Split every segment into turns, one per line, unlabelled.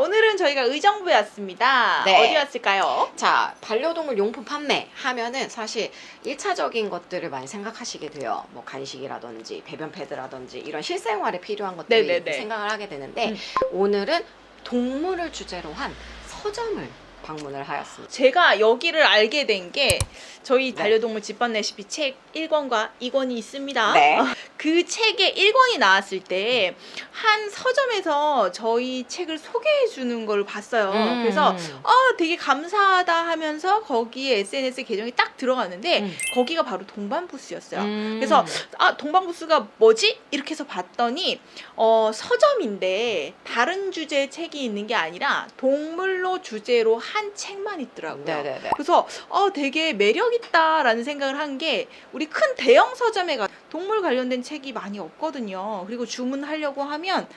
저희가 의정부에 왔습니다.
네.
어디 왔을까요?
자, 반려동물 용품 판매 하면은 사실 일차적인 것들을 많이 생각하시게 돼요. 뭐 간식이라든지 배변 패드라든지 이런 실생활에 필요한 것들이
네네네.
생각을 하게 되는데
음.
오늘은 동물을 주제로 한 서점을 방문을 하였습니다.
제가 여기를 알게 된 게 저희
네.
반려동물 집밥 레시피 책 1권과 2권이 있습니다.
네.
그 책에 1권이 나왔을 때 한 서점에서 저희 책을 소개해 주는 걸 봤어요.
음.
그래서 아, 되게 감사하다 하면서 거기에 SNS 계정이 딱 들어갔는데
음.
거기가 바로 동반 부스였어요.
음.
그래서 아 동방 부스가 뭐지? 이렇게 해서 봤더니 어 서점인데 다른 주제의 책이 있는 게 아니라 동물로 주제로 한 책만 있더라고요.
네네네.
그래서 어 되게 매력 있다라는 생각을 한 게 우리 큰 대형 서점에 가 동물 관련된 책이 많이 없거든요. 그리고 주문하려고 하면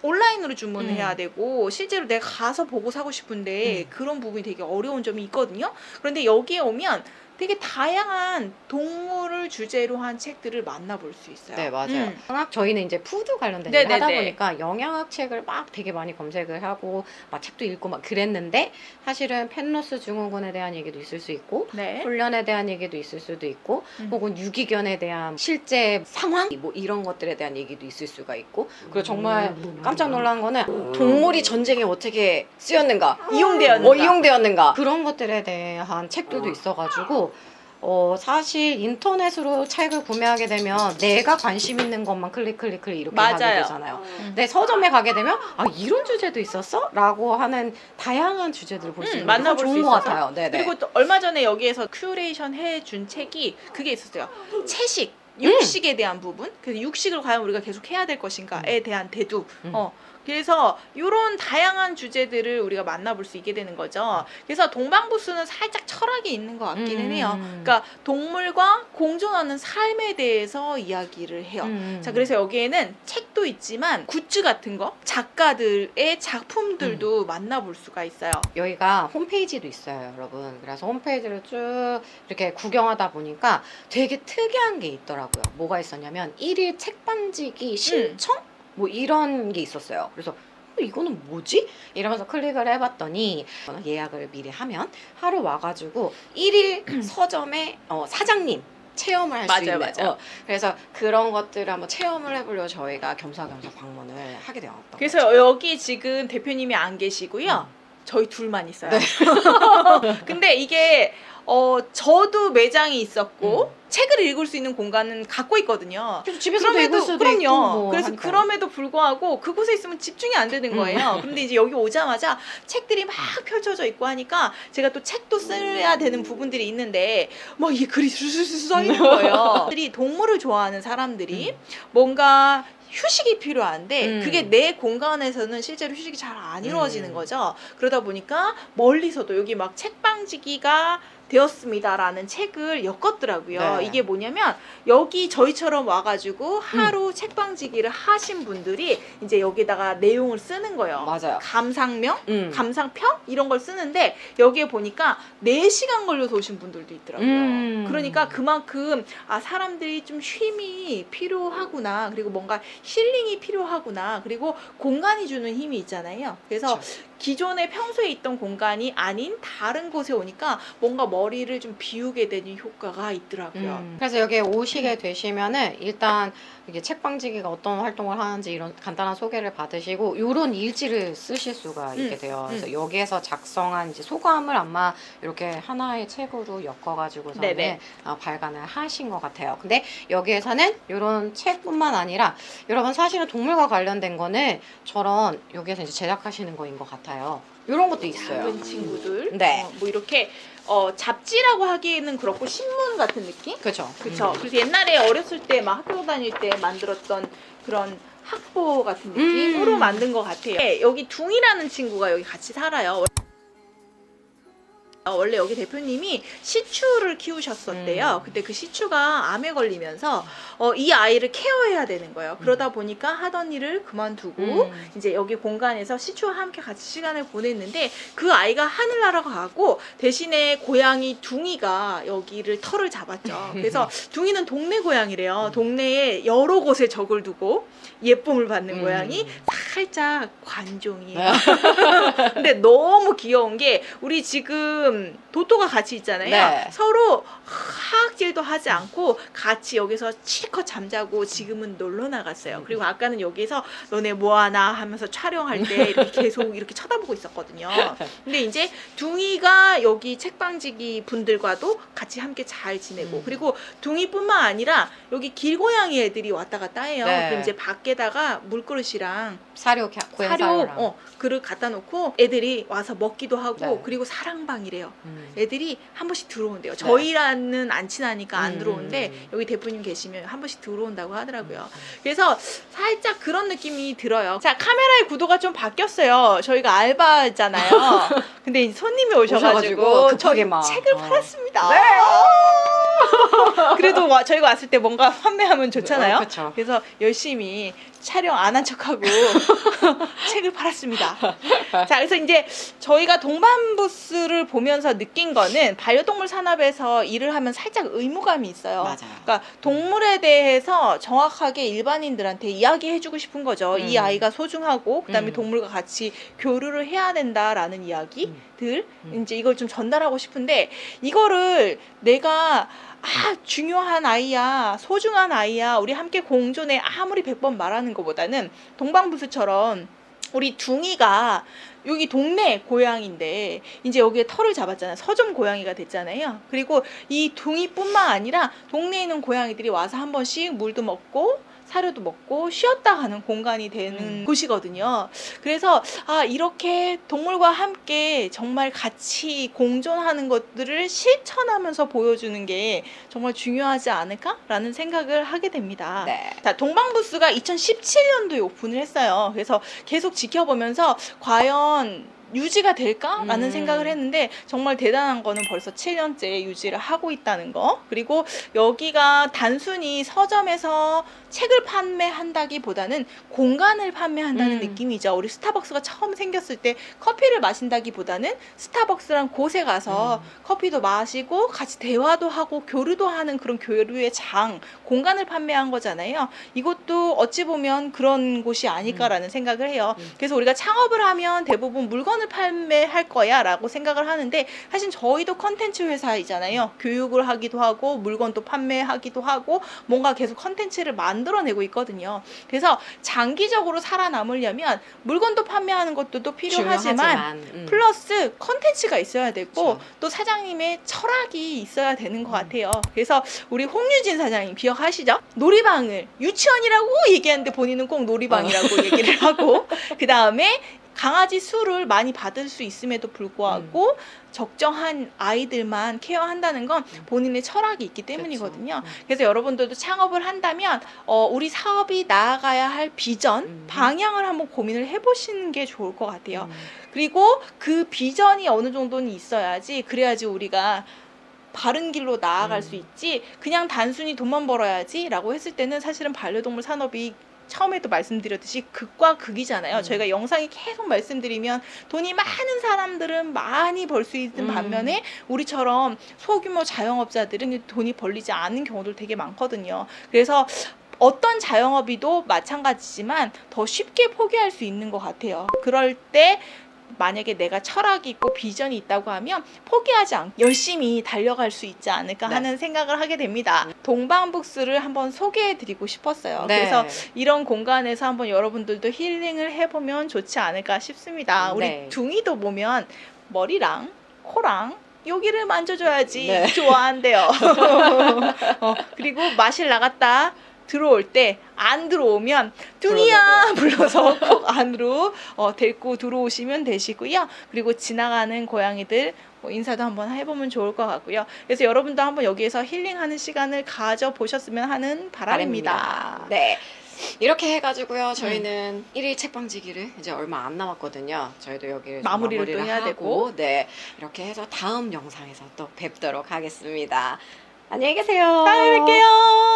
온라인으로 주문을
음.
해야 되고 실제로 내가 가서 보고 사고 싶은데
음.
그런 부분이 되게 어려운 점이 있거든요. 그런데 여기에 오면 되게 다양한 동물을 주제로 한 책들을 만나볼 수 있어요.
네 맞아요.
음.
저희는 이제 푸드 관련된
네네네.
일 하다 보니까 영양학 책을 막 되게 많이 검색을 하고 막 책도 읽고 막 그랬는데 사실은 펜러스 증후군에 대한 얘기도 있을 수 있고
네.
훈련에 대한 얘기도 있을 수도 있고
음.
혹은 유기견에 대한 실제 상황 뭐 이런 것들에 대한 얘기도 있을 수가 있고 그리고 정말 깜짝 놀란 거는 동물이 전쟁에 어떻게 쓰였는가
이용되었는가.
어, 이용되었는가 그런 것들에 대한 책들도 있어가지고 어, 사실 인터넷으로 책을 구매하게 되면 내가 관심 있는 것만 클릭 클릭 클릭 이렇게 하게
맞아요.
되잖아요.
음.
근데 서점에 가게 되면 아 이런 주제도 있었어? 라고 하는 다양한 주제들을 볼 수
음,
있는 게
만나볼
좋은
수
것
있어서.
같아요. 네네.
그리고 또 얼마 전에 여기에서 큐레이션 해준 책이 그게 있었어요. 채식, 육식에 대한 부분. 그래서 육식을 과연 우리가 계속 해야 될 것인가에 대한 대두.
음.
어. 그래서 이런 다양한 주제들을 우리가 만나볼 수 있게 되는 거죠. 그래서 동방부스는 살짝 철학이 있는 것 같기는
음.
해요. 그러니까 동물과 공존하는 삶에 대해서 이야기를 해요.
음.
자, 그래서 여기에는 책도 있지만 굿즈 같은 거, 작가들의 작품들도
음.
만나볼 수가 있어요.
여기가 홈페이지도 있어요, 여러분. 그래서 홈페이지를 쭉 이렇게 구경하다 보니까 되게 특이한 게 있더라고요. 뭐가 있었냐면 일일 책방지기 신청? 뭐 이런 게 있었어요. 그래서 어, 이거는 뭐지? 이러면서 클릭을 해봤더니 예약을 미리 하면 하루 와가지고 일일 서점의 어, 사장님 체험을 할 수 있는
맞아요.
어, 그래서 그런 것들을 한번 체험을 해보려고 저희가 겸사겸사 방문을 하게 되었던
그래서
거죠.
여기 지금 대표님이 안 계시고요.
음.
저희 둘만 있어요.
네.
근데 이게 어 저도 매장이 있었고
음.
책을 읽을 수 있는 공간은 갖고 있거든요.
그래서 집에서도 읽을
그럼에도
수도
그럼요.
있고 뭐
그래서
하니까.
그럼에도 불구하고 그곳에 있으면 집중이 안 되는
음.
거예요. 그런데 이제 여기 오자마자 책들이 막 펼쳐져 있고 하니까 제가 또 책도 써야 되는 부분들이 있는데 막 이게 글이 술술술 써 있는 거예요. 들이 동물을 좋아하는 사람들이 뭔가 휴식이 필요한데
음.
그게 내 공간에서는 실제로 휴식이 잘 안 이루어지는
음.
거죠. 그러다 보니까 멀리서도 여기 막 책방지기가 되었습니다라는 책을 엮었더라고요.
네.
이게 뭐냐면 여기 저희처럼 와가지고 하루 책방지기를 하신 분들이 이제 여기다가 내용을 쓰는 거예요.
맞아요.
감상명,
음.
감상평 이런 걸 쓰는데 여기에 보니까 4시간 걸려서 오신 분들도 있더라고요.
음.
그러니까 그만큼 아 사람들이 좀 쉼이 필요하구나. 그리고 뭔가 힐링이 필요하구나. 그리고 공간이 주는 힘이 있잖아요. 그래서
그쵸.
기존에 평소에 있던 공간이 아닌 다른 곳에 오니까 뭔가 머리를 좀 비우게 되는 효과가 있더라고요.
음. 그래서 여기 에 오시게 되시면은 일단 이게 책방지기가 어떤 활동을 하는지 이런 간단한 소개를 받으시고 이런 일지를 쓰실 수가 있게
음,
돼요. 그래서
음.
여기에서 작성한 이제 소감을 아마 이렇게 하나의 책으로 엮어가지고서는
네네.
어, 발간을 하신 것 같아요. 근데 여기에서는 이런 책뿐만 아니라 여러분 사실은 동물과 관련된 거는 저런 여기에서 이제 제작하시는 거인 것 같아요. 이런 것도 있어요.
작은 친구들.
네.
어, 뭐 이렇게 어, 잡지라고 하기에는 그렇고 신문 같은 느낌?
그렇죠.
그렇죠. 그래서 옛날에 어렸을 때 막 학교 다닐 때 만들었던 그런 학보 같은 느낌으로
음.
만든 것 같아요. 네, 여기 둥이라는 친구가 여기 같이 살아요. 어, 원래 여기 대표님이 시추를 키우셨었대요.
음.
근데 그 시추가 암에 걸리면서 어, 이 아이를 케어해야 되는 거예요. 그러다 보니까 하던 일을 그만두고
음.
이제 여기 공간에서 시추와 함께 같이 시간을 보냈는데 그 아이가 하늘나라 가고 대신에 고양이 둥이가 여기를 털을 잡았죠. 그래서 둥이는 동네 고양이래요. 동네에 여러 곳에 적을 두고 예쁨을 받는
음.
고양이 살짝 관종이에요. 근데 너무 귀여운 게 우리 지금 도토가 같이 있잖아요.
네.
서로 하악질도 하지 않고 같이 여기서 실컷 잠자고 지금은 놀러 나갔어요. 그리고 아까는 여기서 너네 뭐 하나 하면서 촬영할 때 이렇게 계속 이렇게 쳐다보고 있었거든요. 근데 이제 둥이가 여기 책방지기 분들과도 같이 함께 잘 지내고
음.
그리고 둥이뿐만 아니라 여기 길고양이 애들이 왔다 갔다 해요.
네.
그럼 이제 밖에다가 물그릇이랑
사료 겨- 고양
사료
사료랑.
어, 그릇 갖다 놓고 애들이 와서 먹기도 하고
네.
그리고 사랑방이래요.
음.
애들이 한 번씩 들어온대요. 저희랑은 안 친하니까 안
음.
들어오는데 여기 대표님 계시면 한 번씩 들어온다고 하더라고요. 그래서 살짝 그런 느낌이 들어요. 자 카메라의 구도가 좀 바뀌었어요. 저희가 알바잖아요. 근데 손님이
오셔가지고
오셔가지고
급하게
저희
막.
책을
어.
팔았습니다.
네.
그래도 와- 저희가 왔을 때 뭔가 판매하면 좋잖아요.
어.
그래서 열심히 촬영 안 한 척하고 책을 팔았습니다. 자, 그래서 이제 저희가 동반 부스를 보면서 느낀 거는 반려동물 산업에서 일을 하면 살짝 의무감이 있어요.
맞아요.
그러니까 동물에 대해서 정확하게 일반인들한테 이야기해주고 싶은 거죠. 이
음.
아이가 소중하고 그다음에
음.
동물과 같이 교류를 해야 된다라는 이야기들
음.
이제 이걸 좀 전달하고 싶은데 이거를 내가 아 중요한 아이야 소중한 아이야 우리 함께 공존해 아무리 백 번 말하는 것보다는 동방부수처럼 우리 둥이가 여기 동네 고양인데 이제 여기에 털을 잡았잖아요. 서점 고양이가 됐잖아요. 그리고 이 둥이뿐만 아니라 동네에 있는 고양이들이 와서 한 번씩 물도 먹고 사료도 먹고 쉬었다 가는 공간이 되는
음.
곳이거든요. 그래서 아 이렇게 동물과 함께 정말 같이 공존하는 것들을 실천하면서 보여주는 게 정말 중요하지 않을까라는 생각을 하게 됩니다.
네.
자, 동방부스가 2017년도에 오픈을 했어요. 그래서 계속 지켜보면서 과연 유지가 될까라는
음.
생각을 했는데 정말 대단한 거는 벌써 7년째 유지를 하고 있다는 거. 그리고 여기가 단순히 서점에서 책을 판매한다기보다는 공간을 판매한다는
음.
느낌이죠. 우리 스타벅스가 처음 생겼을 때 커피를 마신다기보다는 스타벅스란 곳에 가서
음.
커피도 마시고 같이 대화도 하고 교류도 하는 그런 교류의 장 공간을 판매한 거잖아요. 이것도 어찌 보면 그런 곳이 아닐까라는 생각을 해요.
음.
그래서 우리가 창업을 하면 대부분 물건을 판매할 거야 라고 생각을 하는데 사실 저희도 컨텐츠 회사이잖아요. 교육을 하기도 하고 물건도 판매하기도 하고 뭔가 계속 컨텐츠를 만들어내고 있거든요. 그래서 장기적으로 살아남으려면 물건도 판매하는 것도 또
필요하지만 음.
플러스 컨텐츠가 있어야 되고
그렇죠.
또 사장님의 철학이 있어야 되는 것
음.
같아요. 그래서 우리 홍유진 사장님 기억하시죠? 놀이방을 유치원이라고 얘기하는데 본인은 꼭 놀이방이라고
어.
얘기를 하고 그 다음에 강아지 수를 많이 받을 수 있음에도 불구하고
음.
적정한 아이들만 케어한다는 건 본인의 철학이 있기 때문이거든요.
그렇죠. 음.
그래서 여러분들도 창업을 한다면 어, 우리 사업이 나아가야 할 비전,
음.
방향을 한번 고민을 해보시는 게 좋을 것 같아요.
음.
그리고 그 비전이 어느 정도는 있어야지 그래야지 우리가 바른 길로 나아갈
음.
수 있지 그냥 단순히 돈만 벌어야지라고 했을 때는 사실은 반려동물 산업이 처음에도 말씀드렸듯이 극과 극이잖아요.
음.
저희가 영상에 계속 말씀드리면 돈이 많은 사람들은 많이 벌 수 있는
음.
반면에 우리처럼 소규모 자영업자들은 돈이 벌리지 않은 경우들 되게 많거든요. 그래서 어떤 자영업이도 마찬가지지만 더 쉽게 포기할 수 있는 것 같아요. 그럴 때 만약에 내가 철학이 있고 비전이 있다고 하면 포기하지 않고 열심히 달려갈 수 있지 않을까
네.
하는 생각을 하게 됩니다. 동방북스를 한번 소개해 드리고 싶었어요.
네.
그래서 이런 공간에서 한번 여러분들도 힐링을 해보면 좋지 않을까 싶습니다. 우리
네.
둥이도 보면 머리랑 코랑 여기를 만져줘야지
네.
좋아한대요. 어, 그리고 마실 나갔다 들어올 때 안 들어오면 둥이야 불러서 꼭 안으로 어, 데리고 들어오시면 되시고요. 그리고 지나가는 고양이들 뭐 인사도 한번 해보면 좋을 것 같고요. 그래서 여러분도 한번 여기에서 힐링하는 시간을 가져 보셨으면 하는 바람입니다.
네. 이렇게 해가지고요. 저희는 일일 책방지기를 이제 얼마 안 남았거든요. 저희도 여기를 좀
마무리를 또 해야
하고,
되고.
네 이렇게 해서 다음 영상에서 또 뵙도록 하겠습니다. 안녕히 계세요.
다음에 뵐게요.